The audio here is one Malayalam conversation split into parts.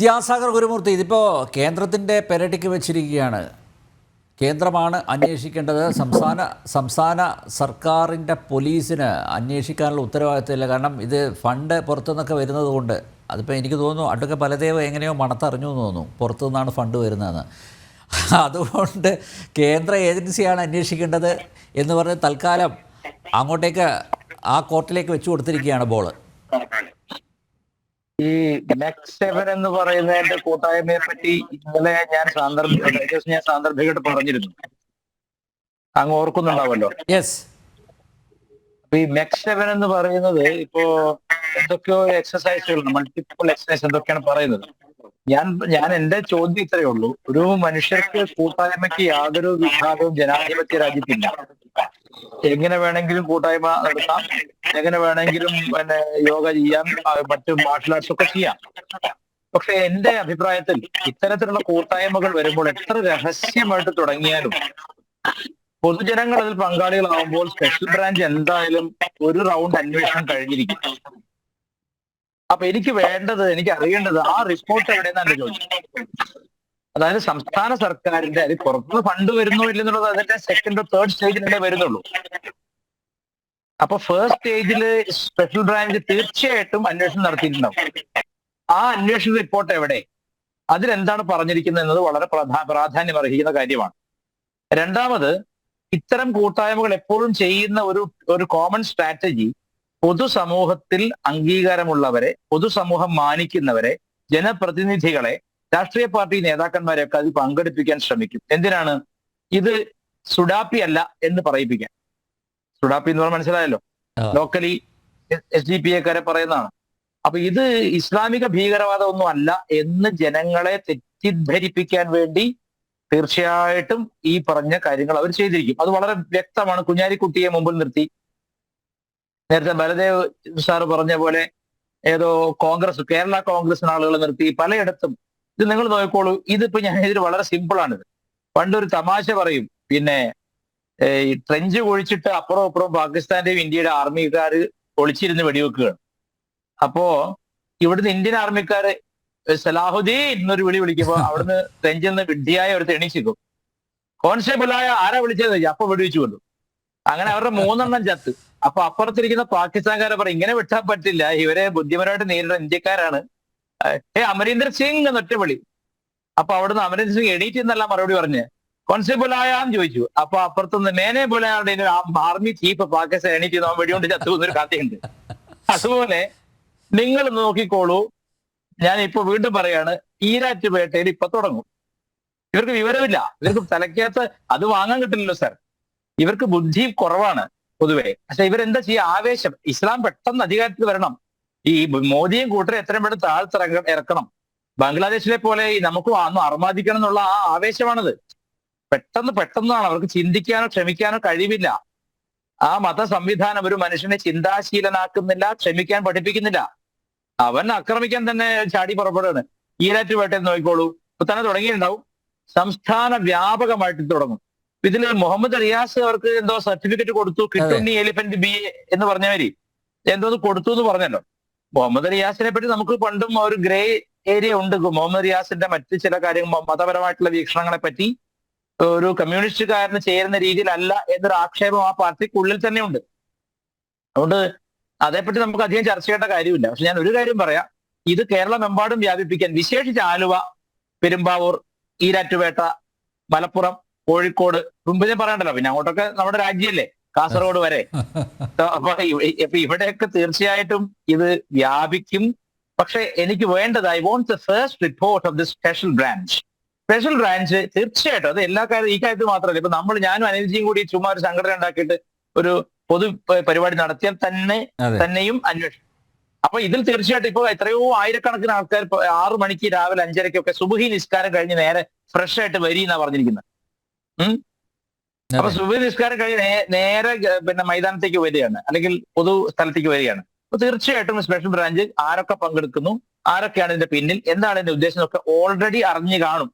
വിദ്യാസാഗർ ഗുരുമൂർത്തി ഇതിപ്പോൾ കേന്ദ്രത്തിന്റെ പെരട്ടിക്ക് വെച്ചിരിക്കുകയാണ്. കേന്ദ്രമാണ് അന്വേഷിക്കേണ്ടത്. സംസ്ഥാന സംസ്ഥാന സർക്കാരിന്റെ പോലീസിന് അന്വേഷിക്കാനുള്ള ഉത്തരവാദിത്തമില്ല. കാരണം ഇത് ഫണ്ട് പുറത്തുനിന്നൊക്കെ വരുന്നത് കൊണ്ട് അതിപ്പോൾ എനിക്ക് തോന്നുന്നു അടുക്ക പലദേവ് എങ്ങനെയോ മണത്തറിഞ്ഞു എന്ന് തോന്നുന്നു. പുറത്തു നിന്നാണ് ഫണ്ട് വരുന്നതെന്ന്. അതുകൊണ്ട് കേന്ദ്ര ഏജൻസിയാണ് അന്വേഷിക്കേണ്ടത് എന്ന് പറഞ്ഞ് തൽക്കാലം അങ്ങോട്ടേക്ക് ആ കോർട്ടിലേക്ക് വെച്ചു കൊടുത്തിരിക്കുകയാണ് ബോൾ. ഈ നെക്സ്റ്റ് സെവൻ എന്ന് പറയുന്നതിന്റെ കൂട്ടായ്മയെ പറ്റി ഇന്നലെ ഞാൻ സാന്ദർഭിക ഞാൻ സാന്ദർഭികമായിട്ട് പറഞ്ഞിരുന്നു. അങ്ങ് ഓർക്കുന്നുണ്ടാവല്ലോ. യെസ് അപ്പൊ ഈ നെക്സ്റ്റ് സെവൻ എന്ന് പറയുന്നത് ഇപ്പോ എന്തൊക്കെയോ എക്സസൈസുകൾ മൾട്ടിപ്പിൾ എക്സസൈസ് എന്തൊക്കെയാണ് പറയുന്നത്. ഞാൻ ഞാൻ എന്റെ ചോദ്യം ഇത്രയേ ഉള്ളൂ. ഒരു മനുഷ്യർക്ക് കൂട്ടായ്മയ്ക്ക് യാതൊരു വിഭാഗവും ജനാധിപത്യ രാജ്യത്തില്ല. എങ്ങനെ വേണമെങ്കിലും കൂട്ടായ്മ നടത്താം. എങ്ങനെ വേണമെങ്കിലും പിന്നെ യോഗ ചെയ്യാം. മറ്റു മാർഷൽ ആർട്സ് ഒക്കെ ചെയ്യാം. പക്ഷെ എന്റെ അഭിപ്രായത്തിൽ ഇത്തരത്തിലുള്ള കൂട്ടായ്മകൾ വരുമ്പോൾ എത്ര രഹസ്യമായിട്ട് തുടങ്ങിയാലും പൊതുജനങ്ങൾ അതിൽ പങ്കാളികളാവുമ്പോൾ സ്പെഷ്യൽ ബ്രാഞ്ച് എന്തായാലും ഒരു റൗണ്ട് അന്വേഷണം കഴിഞ്ഞിരിക്കും. അപ്പൊ എനിക്ക് വേണ്ടത് എനിക്ക് അറിയേണ്ടത് ആ റിപ്പോർട്ട് എവിടെയെന്നാണ് ചോദിച്ചത് അതായത് സംസ്ഥാന സർക്കാരിന്റെ അതിൽ പുറത്തുനിന്ന് ഫണ്ട് വരുന്നോ ഇല്ലെന്നുള്ളത് അതിന്റെ സെക്കൻഡ് തേർഡ് സ്റ്റേജിലല്ലേ വരുന്നുള്ളൂ. അപ്പൊ ഫസ്റ്റ് സ്റ്റേജിൽ സ്പെഷ്യൽ ബ്രാഞ്ച് തീർച്ചയായിട്ടും അന്വേഷണം നടത്തിയിട്ടുണ്ടാവും. ആ അന്വേഷണ റിപ്പോർട്ട് എവിടെ? അതിലെന്താണ് പറഞ്ഞിരിക്കുന്നത് എന്നത് വളരെ പ്രധാ പ്രാധാന്യം അർഹിക്കുന്ന കാര്യമാണ്. രണ്ടാമത് ഇത്തരം കൂട്ടായ്മകൾ എപ്പോഴും ചെയ്യുന്ന ഒരു ഒരു കോമൺ സ്ട്രാറ്റജി പൊതുസമൂഹത്തിൽ അംഗീകാരമുള്ളവരെ പൊതുസമൂഹം മാനിക്കുന്നവരെ ജനപ്രതിനിധികളെ രാഷ്ട്രീയ പാർട്ടി നേതാക്കന്മാരെയൊക്കെ അതിൽ പങ്കെടുപ്പിക്കാൻ ശ്രമിക്കും. എന്തിനാണ്? ഇത് സുഡാപ്പി അല്ല എന്ന് പറയിപ്പിക്കാൻ. സുഡാപ്പി എന്ന് പറഞ്ഞാൽ മനസ്സിലായല്ലോ? ലോക്കലി എസ് ഡി പി എക്കാരെ പറയുന്നതാണ്. അപ്പൊ ഇത് ഇസ്ലാമിക ഭീകരവാദം ഒന്നും അല്ല എന്ന് ജനങ്ങളെ തെറ്റിദ്ധരിപ്പിക്കാൻ വേണ്ടി തീർച്ചയായിട്ടും ഈ പറഞ്ഞ കാര്യങ്ങൾ അവർ ചെയ്തിരിക്കും. അത് വളരെ വ്യക്തമാണ്. കുഞ്ഞാലിക്കുട്ടിയെ മുമ്പിൽ നിർത്തി. നേരത്തെ ബലദേവ് സാറ് പറഞ്ഞ പോലെ ഏതോ കോൺഗ്രസ് കേരള കോൺഗ്രസിന് ആളുകളെ നിർത്തി. പലയിടത്തും ഇത് നിങ്ങൾ നോക്കിക്കോളൂ. ഇതിപ്പോ ഞാൻ ഇതിൽ വളരെ സിമ്പിൾ ആണിത് പണ്ടൊരു തമാശ പറയും. പിന്നെ ഈ ട്രെഞ്ച് ഒഴിച്ചിട്ട് അപ്പുറം അപ്പുറം പാകിസ്ഥാന്റെയും ഇന്ത്യയുടെ ആർമിക്കാർ ഒളിച്ചിരുന്ന് വെടിവെക്കുകയാണ്. അപ്പോ ഇവിടുന്ന് ഇന്ത്യൻ ആർമിക്കാര് സലാഹുദ്ദീൻ എന്നൊരു വിളി വിളിക്കുമ്പോ അവിടുന്ന് ട്രെഞ്ചിൽ നിന്ന് വിഡ്ഢിയായ ഒരു തെണിച്ചിരിക്കും കോൺസ്റ്റബിളായ ആരാ വിളിച്ചത്. അപ്പൊ വെടിവെച്ചു കൊണ്ടു അങ്ങനെ അവരുടെ മൂന്നെണ്ണം ചത്ത്. അപ്പൊ അപ്പുറത്തിരിക്കുന്ന പാകിസ്ഥാൻകാരെ പറയും ഇങ്ങനെ വിട്ടാൻ പറ്റില്ല. ഇവരെ ബുദ്ധിപരമായിട്ട് നേരിടുന്ന ഇന്ത്യക്കാരാണ്. ഏ അമരീന്ദർ സിംഗ് എന്നൊറ്റ വിളി. അപ്പൊ അവിടുന്ന് അമരീന്ദർ സിംഗ് എണീറ്റ് എന്നല്ല മറുപടി പറഞ്ഞ്. കോൺസ്റ്റബിൾ ആയാന്ന് ചോദിച്ചു. അപ്പൊ അപ്പുറത്തുനിന്ന് മേനെ പോലെ ആർമി ചീഫ് പാകിസ്ഥാൻ എണീറ്റ് നോൻ വെടികൊണ്ട് ചത്തു എന്നൊരു കഥയുണ്ട് അതുപോലെ നിങ്ങൾ നോക്കിക്കോളൂ. ഞാൻ ഇപ്പൊ വീണ്ടും പറയാണ് ഈരാറ്റുപേട്ടയിൽ ഇപ്പൊ തുടങ്ങും. ഇവർക്ക് വിവരമില്ല. ഇവർക്ക് തലക്കകത്ത് അത് വാങ്ങാൻ കിട്ടില്ലല്ലോ സാർ. ഇവർക്ക് ബുദ്ധി കുറവാണ് പൊതുവെ. പക്ഷെ ഇവരെന്താ ചെയ്യുക ആവേശം. ഇസ്ലാം പെട്ടെന്ന് അധികാരത്തിൽ വരണം. ഈ മോദിയും കൂട്ടരെ എത്രയും പെട്ടെന്ന് താഴ്ത്തിറങ്ങ ഇറക്കണം. ബംഗ്ലാദേശിലെ പോലെ നമുക്ക് അന്ന് അർമാദിക്കണം എന്നുള്ള ആ ആവേശമാണത്. പെട്ടെന്ന് പെട്ടെന്നാണ് അവർക്ക് ചിന്തിക്കാനോ ക്ഷമിക്കാനോ കഴിവില്ല. ആ മത സംവിധാനം ഒരു മനുഷ്യനെ ചിന്താശീലനാക്കുന്നില്ല ക്ഷമിക്കാൻ പഠിപ്പിക്കുന്നില്ല. അവൻ ആക്രമിക്കാൻ തന്നെ ചാടി പുറപ്പെടുകയാണ്. ഈരാറ്റുപേട്ടയിൽ നോക്കിക്കോളൂ. ഇപ്പൊ തന്നെ തുടങ്ങിയിട്ടുണ്ടാവും. സംസ്ഥാന വ്യാപകമായിട്ട് തുടങ്ങും. ഇതിൽ മുഹമ്മദ് റിയാസ് അവർക്ക് എന്തോ സർട്ടിഫിക്കറ്റ് കൊടുത്തു. കിട്ടുണ്ണി എലിഫന്റ് ബി എ എന്ന് പറഞ്ഞവര്. എന്തോന്ന് കൊടുത്തു എന്ന് പറഞ്ഞല്ലോ. മുഹമ്മദ് റിയാസിനെ പറ്റി നമുക്ക് പണ്ടും ഒരു ഗ്രേ ഏരിയ ഉണ്ട്. മുഹമ്മദ് റിയാസിന്റെ മറ്റ് ചില കാര്യങ്ങൾ മതപരമായിട്ടുള്ള വീക്ഷണങ്ങളെ പറ്റി ഒരു കമ്മ്യൂണിസ്റ്റുകാരന് ചേരുന്ന രീതിയിലല്ല എന്നൊരു ആക്ഷേപം ആ പാർട്ടിക്കുള്ളിൽ തന്നെ ഉണ്ട്. അതുകൊണ്ട് അതേപ്പറ്റി നമുക്ക് അധികം ചർച്ച ചെയ്യേണ്ട കാര്യമില്ല. പക്ഷെ ഞാൻ ഒരു കാര്യം പറയാം. ഇത് കേരളമെമ്പാടും വ്യാപിപ്പിക്കാൻ വിശേഷിച്ച് ആലുവ പെരുമ്പാവൂർ ഈരാറ്റുപേട്ട മലപ്പുറം കോഴിക്കോട് മുമ്പ് ഞാൻ പറയണ്ടല്ലോ പിന്നെ അങ്ങോട്ടൊക്കെ നമ്മുടെ രാജ്യമല്ലേ കാസർഗോഡ് വരെ. അപ്പൊ അപ്പൊ ഇവിടെയൊക്കെ തീർച്ചയായിട്ടും ഇത് വ്യാപിക്കും. പക്ഷെ എനിക്ക് വേണ്ടത് I want the first report of the special branch special branch തീർച്ചയായിട്ടും അത് എല്ലാ കാര്യം ഈ കാര്യത്തിൽ മാത്രമല്ല. ഇപ്പൊ നമ്മൾ ഞാനും അനിൽജിയും കൂടി ചുമ്മാ ഒരു സംഘടന ഉണ്ടാക്കിയിട്ട് ഒരു പൊതു പരിപാടി നടത്തിയാൽ തന്നെ തന്നെയും അന്വേഷണം. അപ്പൊ ഇതിൽ തീർച്ചയായിട്ടും ഇപ്പൊ എത്രയോ ആയിരക്കണക്കിന് ആൾക്കാർ ആറു മണിക്ക് രാവിലെ അഞ്ചരയ്ക്കൊക്കെ സുബുഹി നിസ്കാരം കഴിഞ്ഞ് നേരെ ഫ്രഷ് ആയിട്ട് വരി എന്നാ പറഞ്ഞിരിക്കുന്നത് അപ്പൊ അതെ. നിസ്കാരം കഴിഞ്ഞ് നേരെ പിന്നെ മൈതാനത്തേക്ക് വരികയാണ്. അല്ലെങ്കിൽ പൊതു സ്ഥലത്തേക്ക് വരികയാണ്. അപ്പൊ തീർച്ചയായിട്ടും സ്പെഷ്യൽ ബ്രാഞ്ച് ആരൊക്കെ പങ്കെടുക്കുന്നു ആരൊക്കെയാണ് ഇതിന്റെ പിന്നിൽ എന്താണ് ഇതിന്റെ ഉദ്ദേശം ഒക്കെ ഓൾറെഡി അറിഞ്ഞു കാണും.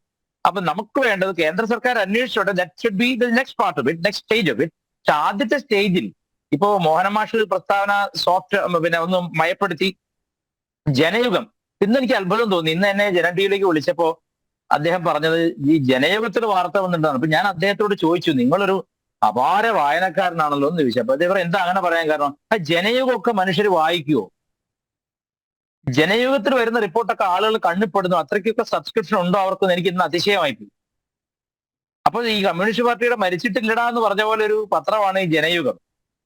അപ്പൊ നമുക്ക് വേണ്ടത് കേന്ദ്ര സർക്കാർ അന്വേഷിച്ചോട്ടെ. That should be the next part of it next stage of it ആദ്യത്തെ സ്റ്റേജിൽ ഇപ്പോ മോഹനമാഷ് പ്രസ്താവന സോഫ്റ്റ് പിന്നെ ഒന്ന് മയപ്പെടുത്തി. ജനയുഗം. ഇന്ന് എനിക്ക് അത്ഭുതം തോന്നി. ഇന്ന് എന്നെ ജനം ടിവിയിലേക്ക് വിളിച്ചപ്പോ അദ്ദേഹം പറഞ്ഞത് ഈ ജനയുഗത്തിൽ വാർത്ത വന്നിട്ടാണ്. അപ്പൊ ഞാൻ അദ്ദേഹത്തോട് ചോദിച്ചു നിങ്ങളൊരു അപാര വായനക്കാരനാണല്ലോ? എന്ന് ചോദിച്ചു. അപ്പൊ അദ്ദേഹം എന്താ അങ്ങനെ പറയാൻ കാരണം? ആ ജനയുഗമൊക്കെ മനുഷ്യർ വായിക്കുവോ? ജനയുഗത്തിൽ വരുന്ന റിപ്പോർട്ടൊക്കെ ആളുകൾ കണ്ണിപ്പെടുന്നു അത്രയ്ക്കൊക്കെ സബ്സ്ക്രിപ്ഷൻ ഉണ്ടോ അവർക്കൊന്നും എനിക്ക് ഇന്ന് അതിശയമായി പോയി. അപ്പൊ ഈ കമ്മ്യൂണിസ്റ്റ് പാർട്ടിയുടെ മരിച്ചിട്ടില്ലടാ എന്ന് പറഞ്ഞ പോലെ ഒരു പത്രമാണ് ഈ ജനയുഗം.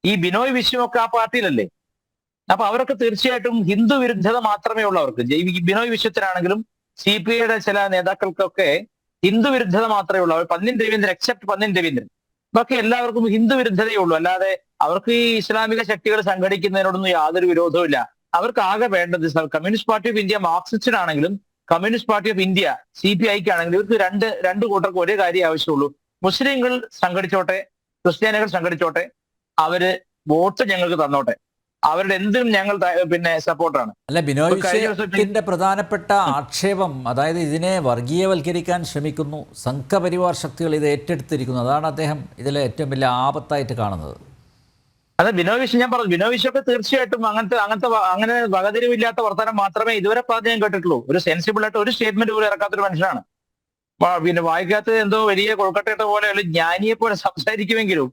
ഈ ബിനോയ് വിശ്വമൊക്കെ ആ പാർട്ടിയിലല്ലേ? അപ്പൊ അവരൊക്കെ തീർച്ചയായിട്ടും ഹിന്ദു വിരുദ്ധത മാത്രമേ ഉള്ളൂ അവർക്ക് ബിനോയ് വിശ്വത്തിനാണെങ്കിലും സി പി ഐയുടെ ചില നേതാക്കൾക്കൊക്കെ ഹിന്ദു വിരുദ്ധത മാത്രമേ ഉള്ളൂ. അവർ പന്നിൻ രവീന്ദ്രൻ എക്സെപ്റ്റ് പന്നിൻ രവീന്ദ്രൻ. ബാക്കി എല്ലാവർക്കും ഹിന്ദു വിരുദ്ധതയേ ഉള്ളൂ. അല്ലാതെ അവർക്ക് ഈ ഇസ്ലാമിക ശക്തികൾ സംഘടിക്കുന്നതിനോടൊന്നും യാതൊരു വിരോധവും ഇല്ല. അവർക്ക് ആകെ വേണ്ടത് communist party of India മാർക്സിസ്റ്റിനാണെങ്കിലും Communist Party of India C P ഐക്ക് ആണെങ്കിലും ഇവർക്ക് രണ്ട് രണ്ട് കൂട്ടർക്ക് ഒരേ കാര്യം ആവശ്യമുള്ളൂ. മുസ്ലിങ്ങൾ സംഘടിച്ചോട്ടെ ക്രിസ്ത്യാനികൾ സംഘടിച്ചോട്ടെ അവർ വോട്ട് ഞങ്ങൾക്ക് തന്നോട്ടെ. അവരുടെ എന്തിനും ഞങ്ങൾ പിന്നെ സപ്പോർട്ടാണ് അല്ല ബിനോയ് വിഷയത്തിന്റെ പ്രധാനപ്പെട്ട ആക്ഷേപം അതായത് ഇതിനെ വർഗീയവൽക്കരിക്കാൻ ശ്രമിക്കുന്നു സംഘപരിവാർ ശക്തികൾ ഇത് ഏറ്റെടുത്തിരിക്കുന്നു അതാണ് അദ്ദേഹം ഇതിലെ ഏറ്റവും വലിയ ആപത്തായിട്ട് കാണുന്നത്. അതെ ബിനോയ് വിശ്വം ഞാൻ പറഞ്ഞു ബിനോയ് വിശ്വൊക്കെ തീർച്ചയായിട്ടും അങ്ങനത്തെ അങ്ങനത്തെ അങ്ങനെ വകതിരിവില്ലാത്ത വർത്തമാനം മാത്രമേ ഇതുവരെ പറഞ്ഞ് ഞാൻ കേട്ടിട്ടുള്ളൂ. ഒരു സെൻസിബിൾ ആയിട്ട് ഒരു സ്റ്റേറ്റ്മെന്റ് പോലും ഇറക്കാത്തൊരു മനുഷ്യനാണ്. പിന്നെ വായിക്കാത്തത് എന്തോ വലിയ കൊൽക്കട്ടയുടെ പോലെ ഒരു ജ്ഞാനിയെ പോലെ സംസാരിക്കുമെങ്കിലും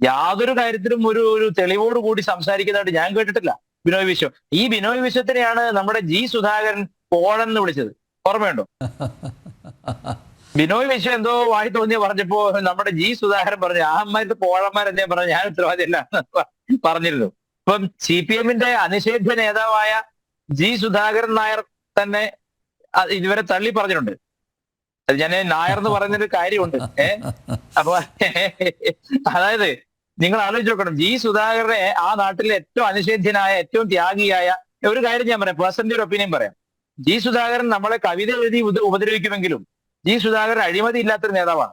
യാതൊരു കാര്യത്തിലും ഒരു ഒരു തെളിവോട് കൂടി സംസാരിക്കുന്നതായിട്ട് ഞാൻ കേട്ടിട്ടില്ല. ബിനോയ് വിശ്വം. ഈ ബിനോയ് വിശ്വത്തിനെയാണ് നമ്മുടെ ജി സുധാകരൻ പോഴെന്ന് വിളിച്ചത്. ഓർമ്മയുണ്ടോ? ബിനോയ് വിശ്വം എന്തോ വായി തോന്നിയ പറഞ്ഞപ്പോ നമ്മുടെ ജി സുധാകരൻ പറഞ്ഞു ആഹന്മാരുടെ കോഴന്മാരെന്നേ പറഞ്ഞു ഞാൻ ഉത്തരവാദിയല്ല അല്ല പറഞ്ഞിരുന്നു. ഇപ്പം സി പി എമ്മിന്റെ അനിഷേധ്യ നേതാവായ ജി സുധാകരൻ നായർ തന്നെ ഇതുവരെ തള്ളി പറഞ്ഞിട്ടുണ്ട്. അത് ഞാൻ നായർ എന്ന് പറയുന്നൊരു കാര്യമുണ്ട്. ഏഹ് അപ്പൊ അതായത് നിങ്ങൾ ആലോചിച്ച് നോക്കണം. ജി സുധാകരനെ ആ നാട്ടിലെ ഏറ്റവും അനുഷേധ്യനായ ഏറ്റവും ത്യാഗിയായ ഒരു കാര്യം ഞാൻ പറയാം. പേഴ്സണലി ഒരു ഒപ്പീനിയൻ പറയാം. ജി സുധാകരൻ നമ്മളെ കവിത എഴുതി ഉപ- ഉപദ്രവിക്കുമെങ്കിലും ജി സുധാകരൻ അഴിമതി ഇല്ലാത്തൊരു നേതാവാണ്.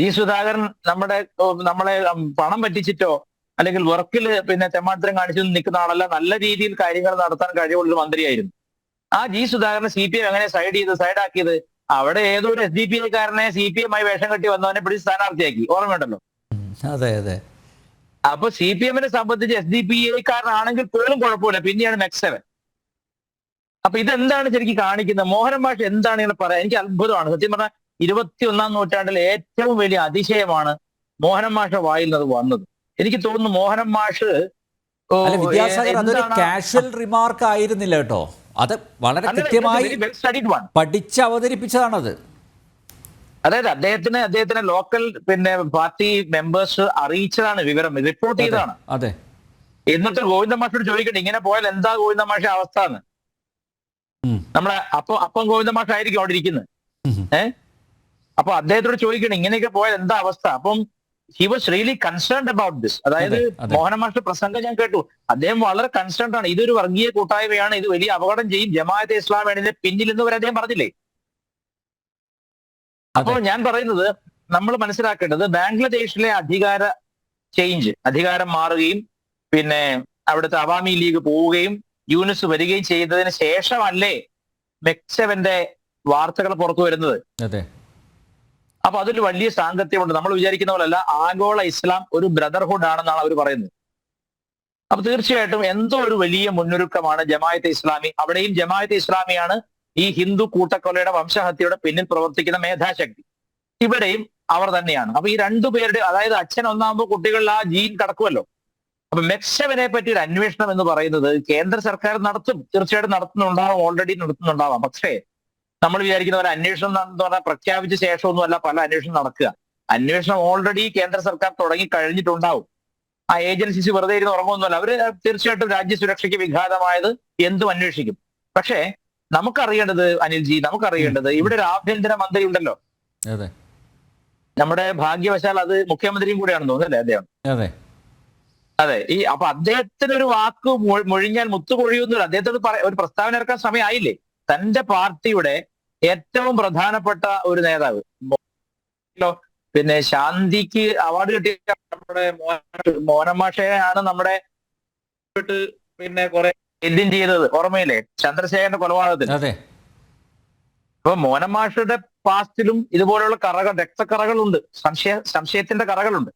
ജി സുധാകരൻ നമ്മുടെ നമ്മളെ പണം പറ്റിച്ചിട്ടോ അല്ലെങ്കിൽ വർക്കിൽ പിന്നെ തെമ്മാട്ടരം കാണിച്ചു നിൽക്കുന്ന ആളല്ല നല്ല രീതിയിൽ കാര്യങ്ങൾ നടത്താൻ കഴിവുള്ളൊരു മന്ത്രിയായിരുന്നു. ആ G Sudhakaran C P M എങ്ങനെ സൈഡ് ചെയ്ത് സൈഡാക്കിയത്? അവിടെ ഏതൊരു എസ് ഡി പി ഐക്കാരനെ സി പി എം ആയി വേഷം കെട്ടി വന്നവനെ പിടിച്ച് സ്ഥാനാർത്ഥിയാക്കി. ഓർമ്മയുണ്ടല്ലോ? അതെ അതെ. അപ്പൊ സി പി എമ്മിനെ സംബന്ധിച്ച് എസ് ഡി പി ഐക്കാരനാണെങ്കിൽ പോലും കുഴപ്പമില്ല. പിന്നെയാണ് മെക്സവൻ. സെവൻ അപ്പൊ ഇതെന്താണ് ശരിക്കും കാണിക്കുന്നത്? മോഹനൻ ഭാഷ എന്താണ് ഇങ്ങനെ പറയാ? എനിക്ക് അത്ഭുതമാണ്. സത്യം പറഞ്ഞാൽ ഇരുപത്തി ഒന്നാം നൂറ്റാണ്ടിലെ ഏറ്റവും വലിയ അതിശയമാണ് മോഹനൻ മാഷ വായിൽ നിന്ന് വന്നത്. എനിക്ക് തോന്നുന്നു മോഹനൻ മാഷ് അതൊരു കാഷ്വൽ റിമാർക്ക് ആയിരുന്നില്ല കേട്ടോ. അത് വളരെ കൃത്യമായി പഠിച്ച് അവതരിപ്പിച്ചതാണത്. അതായത് അദ്ദേഹത്തിന് അദ്ദേഹത്തിന് ലോക്കൽ പിന്നെ പാർട്ടി മെമ്പേഴ്സ് അറിയിച്ചതാണ് വിവരം. റിപ്പോർട്ട് ചെയ്തതാണ്. അതെ. എന്നിട്ട് ഗോവിന്ദ മാഷോട് ചോദിക്കട്ടെ ഇങ്ങനെ പോയാൽ എന്താ ഗോവിന്ദ മാഷ അവസ്ഥ എന്ന് നമ്മളെ അപ്പൊ അപ്പം ഗോവിന്ദ മാഷ ആയിരിക്കും അവിടെ ഇരിക്കുന്നത്. ഏഹ് അപ്പൊ അദ്ദേഹത്തോട് ചോദിക്കണം ഇങ്ങനെയൊക്കെ പോയാൽ എന്താ അവസ്ഥ? അപ്പം he was really concerned about this അതായത് അതെ, അതെ. മോഹന മാഷ്ട പ്രസംഗം ഞാൻ കേട്ടു. അദ്ദേഹം വളരെ കൺസേൺഡ് ആണ്. ഇതൊരു വർഗീയ കൂട്ടായ്മയാണ്. ഇത് വലിയ അപകടം ചെയ്യും. ജമാഅത്തെ ഇസ്ലാമാണ് ഇതിന്റെ പിന്നിൽ എന്ന് വരെ അദ്ദേഹം പറഞ്ഞില്ലേ? അപ്പോൾ ഞാൻ പറയുന്നത് നമ്മൾ മനസ്സിലാക്കേണ്ടത് ബംഗ്ലാദേശിലെ അധികാര ചേഞ്ച് അധികാരം മാറുകയും പിന്നെ അവിടുത്തെ അവാമി ലീഗ് പോവുകയും യൂനിസ് വരികയും ചെയ്തതിന് ശേഷമല്ലേ മെക്സവന്റെ വാർത്തകൾ പുറത്തു വരുന്നത്. അപ്പൊ അതിൽ വലിയ സാങ്കത്യമുണ്ട്. നമ്മൾ വിചാരിക്കുന്ന പോലല്ല ആഗോള ഇസ്ലാം ഒരു ബ്രദർഹുഡ് ആണെന്നാണ് അവർ പറയുന്നത്. അപ്പൊ തീർച്ചയായിട്ടും എന്തോ ഒരു വലിയ മുന്നൊരുക്കമാണ് ജമായത്തെ ഇസ്ലാമി. അവിടെയും ജമായത്തെ ഇസ്ലാമിയാണ് ഈ ഹിന്ദു കൂട്ടക്കൊലയുടെ വംശഹത്യയുടെ പിന്നിൽ പ്രവർത്തിക്കുന്ന മേധാശക്തി. ഇവിടെയും അവർ തന്നെയാണ്. അപ്പൊ ഈ രണ്ടുപേരുടെ അതായത് അച്ഛൻ ഒന്നാകുമ്പോൾ കുട്ടികളിൽ ആ ജീൻ കടക്കുമല്ലോ. അപ്പൊ മെക്സവനെ പറ്റി ഒരു അന്വേഷണം എന്ന് പറയുന്നത് കേന്ദ്ര സർക്കാർ നടത്തും. തീർച്ചയായിട്ടും നടത്തുന്നുണ്ടാവാം ഓൾറെഡി നടത്തുന്നുണ്ടാവാം. പക്ഷേ നമ്മൾ വിചാരിക്കുന്ന പോലെ അന്വേഷണം എന്ന് പറഞ്ഞാൽ പ്രഖ്യാപിച്ച ശേഷമൊന്നുമല്ല പല അന്വേഷണം നടക്കുക. അന്വേഷണം ഓൾറെഡി കേന്ദ്ര സർക്കാർ തുടങ്ങി കഴിഞ്ഞിട്ടുണ്ടാവും. ആ ഏജൻസീസ് വെറുതെ ഇരുന്ന് ഉറങ്ങുമൊന്നുമല്ല. അവർ തീർച്ചയായിട്ടും രാജ്യസുരക്ഷയ്ക്ക് വിഘാതമായത് എന്തും അന്വേഷിക്കും. പക്ഷേ നമുക്കറിയേണ്ടത് അനിൽജി നമുക്കറിയേണ്ടത് ഇവിടെ ഒരു ആഭ്യന്തര മന്ത്രി ഉണ്ടല്ലോ. അതെ. നമ്മുടെ ഭാഗ്യവശാൽ അത് മുഖ്യമന്ത്രിയും കൂടെയാണെന്ന് തോന്നുന്നല്ലേ അദ്ദേഹം? അതെ. അതെ. ഈ അപ്പൊ അദ്ദേഹത്തിന് ഒരു വാക്ക് മൊഴിഞ്ഞാൽ മുത്തുകൊഴിയുന്നില്ല അദ്ദേഹത്തോട് ഒരു പ്രസ്താവന ഇറക്കാൻ സമയമായില്ലേ? തന്റെ പാർട്ടിയുടെ ഏറ്റവും പ്രധാനപ്പെട്ട ഒരു നേതാവ്. പിന്നെ ശാന്തിക്ക് അവാർഡ് കിട്ടിയ നമ്മുടെ മോനമാഷയാണ് നമ്മുടെ പിന്നെ കുറെ എന്തും ചെയ്തത്. ഓർമ്മയില്ലേ? ചന്ദ്രശേഖരന്റെ കൊലപാതകത്തിൽ. അതെ. അപ്പൊ മോനമാഷയുടെ പാസ്റ്റിലും ഇതുപോലുള്ള കറകൾ രക്തക്കറകളുണ്ട്. സംശയ സംശയത്തിന്റെ കറകളുണ്ട്.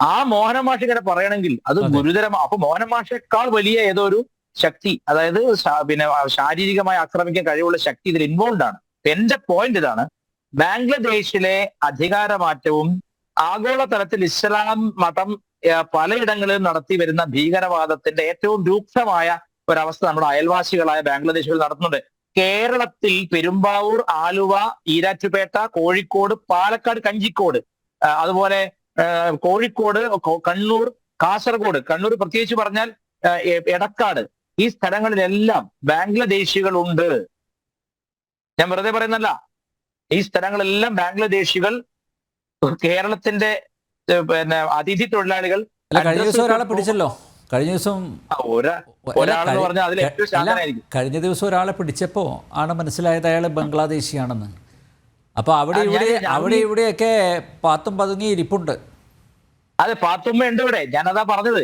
ആ മോഹനമാഷ ഇങ്ങനെ പറയണമെങ്കിൽ അത്. ഗുരുതരമാണ് അപ്പൊ മോഹനമാഷയേക്കാൾ വലിയ ഏതോ ഒരു ശക്തി അതായത് പിന്നെ ശാരീരികമായി ആക്രമിക്കാൻ കഴിവുള്ള ശക്തി ഇതിൽ ഇൻവോൾവ് ആണ്. എന്റെ പോയിന്റ് ഇതാണ് ബംഗ്ലാദേശിലെ അധികാരമാറ്റവും ആഗോളതലത്തിൽ ഇസ്ലാം മതം പലയിടങ്ങളിലും നടത്തി വരുന്ന ഭീകരവാദത്തിന്റെ ഏറ്റവും രൂക്ഷമായ ഒരവസ്ഥ നമ്മുടെ അയൽവാസികളായ ബംഗ്ലാദേശിൽ നടത്തുന്നുണ്ട്. കേരളത്തിൽ പെരുമ്പാവൂർ ആലുവ ഈരാറ്റുപേട്ട കോഴിക്കോട് പാലക്കാട് കഞ്ചിക്കോട്. അതുപോലെ കോഴിക്കോട് കണ്ണൂർ കാസർഗോഡ്. കണ്ണൂർ പ്രത്യേകിച്ച് പറഞ്ഞാൽ എടക്കാട്. ഈ സ്ഥലങ്ങളിലെല്ലാം ബംഗ്ലാദേശികളുണ്ട് ഞാൻ വെറുതെ പറയുന്നല്ല ഈ സ്ഥലങ്ങളെല്ലാം ബംഗ്ലാദേശികൾ കേരളത്തിന്റെ പിന്നെ അതിഥി തൊഴിലാളികൾ ഒരാളെ പിടിച്ചല്ലോ. കഴിഞ്ഞ ദിവസം കഴിഞ്ഞ ദിവസം ഒരാളെ പിടിച്ചപ്പോ ആണ് മനസ്സിലായത് അയാൾ ബംഗ്ലാദേശിയാണെന്ന്. അപ്പോൾ അവിടെ ഇവിടെ അവിടെ ഇവിടെയൊക്കെ പാത്തും പതുങ്ങി ഇരിപ്പുണ്ട്. അതെ പാത്തുമ്മ ഉണ്ട് ഇവിടെ. ഞാനതാ പറഞ്ഞത്.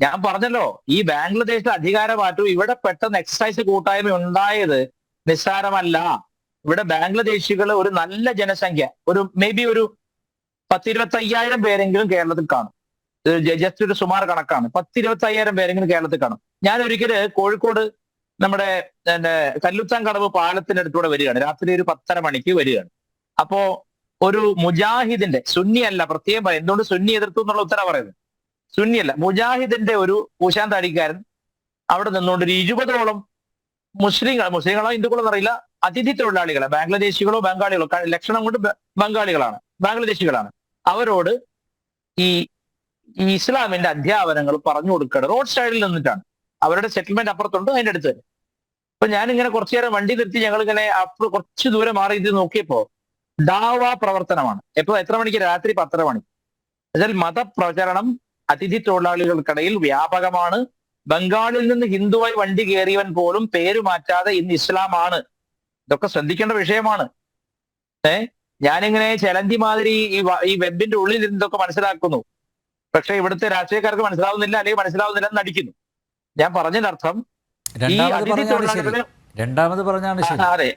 ഞാൻ പറഞ്ഞല്ലോ ഈ ബാംഗ്ലാദേശിലെ അധികാരമാറ്റവും ഇവിടെ പെട്ടെന്ന് എക്സസൈസ് കൂട്ടായ്മ ഉണ്ടായത് നിസ്സാരമല്ല. ഇവിടെ ബാംഗ്ലാദേശികൾ ഒരു നല്ല ജനസംഖ്യ. ഒരു മേ ബി ഒരു പത്തിരുപത്തി അയ്യായിരം പേരെങ്കിലും കേരളത്തിൽ കാണും. ജസ്റ്റ് ഒരു സുമാർ കണക്കാണ്. പത്തിരുപത്തി അയ്യായിരം പേരെങ്കിലും കേരളത്തിൽ കാണും. ഞാൻ ഒരിക്കൽ കോഴിക്കോട് നമ്മുടെ കല്ലുത്താൻ കടവ് പാലത്തിനടുത്തൂടെ വരികയാണ്. രാത്രി ഒരു പത്തര മണിക്ക് വരികയാണ്. അപ്പോ ഒരു മുജാഹിദിന്റെ സുന്നി അല്ല പ്രത്യേകം പറയും. എന്തുകൊണ്ട് സുന്നി എതിർത്തു എന്നുള്ള ഉത്തരം പറയുന്നത്? സുന്നി അല്ല മുജാഹിദിന്റെ ഒരു പൂശാൻ അടിക്കാരൻ അവിടെ നിന്നുകൊണ്ട് ഒരു ഇരുപതോളം മുസ്ലിങ്ങൾ മുസ്ലിങ്ങളോ ഹിന്ദുക്കളോ എന്നറിയില്ല അതിഥി തൊഴിലാളികളെ ബംഗ്ലാദേശികളോ ബംഗാളികളോ ലക്ഷണം കൊണ്ട് ബംഗാളികളാണ് ബംഗ്ലാദേശികളാണ്. അവരോട് ഈ ഈ ഇസ്ലാമിന്റെ അധ്യാപനങ്ങൾ പറഞ്ഞു കൊടുക്കണം റോഡ് സൈഡിൽ നിന്നിട്ടാണ്. അവരുടെ സെറ്റിൽമെന്റ് അപ്പുറത്തുണ്ട് അതിന്റെ അടുത്ത് തന്നെ. അപ്പൊ ഞാൻ ഇങ്ങനെ കുറച്ചു നേരം വണ്ടി നിർത്തി ഞങ്ങൾ ഇങ്ങനെ കുറച്ച് ദൂരെ മാറി ഇത് നോക്കിയപ്പോ ദാവ പ്രവർത്തനമാണ്. എപ്പോ എത്ര മണിക്ക്? രാത്രി പത്തര മണി. എന്നാൽ മതപ്രചരണം അതിഥി തൊഴിലാളികൾക്കിടയിൽ വ്യാപകമാണ്. ബംഗാളിൽ നിന്ന് ഹിന്ദുവായി വണ്ടി കയറിയവൻ പോലും പേര് മാറ്റാതെ ഇന്ന് ഇസ്ലാമാണ്. ഇതൊക്കെ ശ്രദ്ധിക്കേണ്ട വിഷയമാണ്. ഏഹ് ഞാനിങ്ങനെ ചെലന്തി മാതിരി ഈ വെബിന്റെ ഉള്ളിൽ ഇതൊക്കെ മനസ്സിലാക്കുന്നു. പക്ഷെ ഇവിടുത്തെ രാഷ്ട്രീയക്കാർക്ക് മനസ്സിലാവുന്നില്ല അല്ലെങ്കിൽ മനസ്സിലാവുന്നില്ല എന്ന് നടിക്കുന്നു. ഞാൻ പറഞ്ഞതിനർത്ഥം രണ്ടാമത് അതിഥി തൊഴിലാളികളെ- രണ്ടാമത് പറഞ്ഞാണ് അതെ.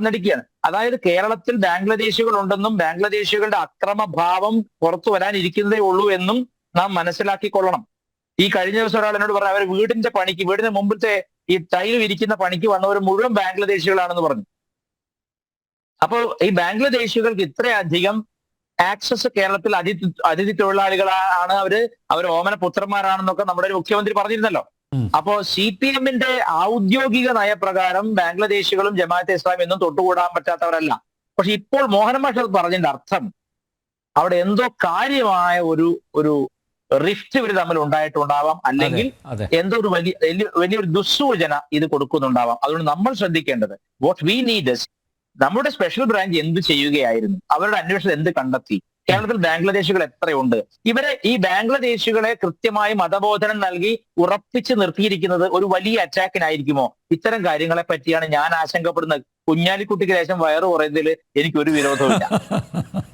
നടിക്കുകയാണ്. അതായത് കേരളത്തിൽ ബാംഗ്ലാദേശികൾ ഉണ്ടെന്നും ബാംഗ്ലാദേശികളുടെ അക്രമഭാവം പുറത്തു വരാനിരിക്കുന്നതേ ഉള്ളൂ എന്നും നാം മനസ്സിലാക്കിക്കൊള്ളണം. ഈ കഴിഞ്ഞ ദിവസം ഒരാൾ എന്നോട് പറഞ്ഞു അവർ വീടിന്റെ പണിക്ക് വീടിന് മുമ്പിലത്തെ ഈ ടൈൽ വിരിക്കുന്ന പണിക്ക് വന്നവർ മുഴുവൻ ബാംഗ്ലാദേശികളാണെന്ന് പറഞ്ഞു. അപ്പോൾ ഈ ബാംഗ്ലാദേശികൾക്ക് ഇത്രയധികം ആക്സസ് കേരളത്തിൽ അതിഥി അതിഥി തൊഴിലാളികളാണ് അവർ. അവർ ഓമന പുത്രന്മാരാണെന്നൊക്കെ നമ്മുടെ ഒരു മുഖ്യമന്ത്രി പറഞ്ഞിരുന്നല്ലോ. അപ്പോ സി പി എമ്മിന്റെ ഔദ്യോഗിക നയപ്രകാരം ബംഗ്ലാദേശികളും ജമാഅത്തെ ഇസ്ലാം എന്നും തൊട്ടുകൂടാൻ പറ്റാത്തവരല്ല. പക്ഷെ ഇപ്പോൾ മോഹൻ മാഷ് പറഞ്ഞതിന്റെ അർത്ഥം അവിടെ എന്തോ കാര്യമായ ഒരു ഒരു റിഫ്റ്റ് ഇവർ തമ്മിൽ ഉണ്ടായിട്ടുണ്ടാവാം. അല്ലെങ്കിൽ എന്തോ ഒരു വലിയ വലിയ- വലിയൊരു ദുസ്സൂചന ഇത് കൊടുക്കുന്നുണ്ടാവാം. അതുകൊണ്ട് നമ്മൾ ശ്രദ്ധിക്കേണ്ടത് വാട്ട് വി നീഡ് നമ്മുടെ സ്പെഷ്യൽ ബ്രാഞ്ച് എന്ത് ചെയ്യുകയായിരുന്നു? അവരുടെ അന്വേഷണം എന്ത് കണ്ടെത്തി? കേരളത്തിൽ ബാംഗ്ലാദേശികൾ എത്രയുണ്ട്? ഇവരെ ഈ ബാംഗ്ലാദേശികളെ കൃത്യമായി മതബോധനം നൽകി ഉറപ്പിച്ചു നിർത്തിയിരിക്കുന്നത് ഒരു വലിയ അറ്റാക്കിനായിരിക്കുമോ ഇത്തരം കാര്യങ്ങളെ പറ്റിയാണ് ഞാൻ ആശങ്കപ്പെടുന്നത്. കുഞ്ഞാലിക്കുട്ടിക്ക് ലേശം വയറ് കുറയുന്നതിൽ എനിക്കൊരു വിരോധവുമില്ല.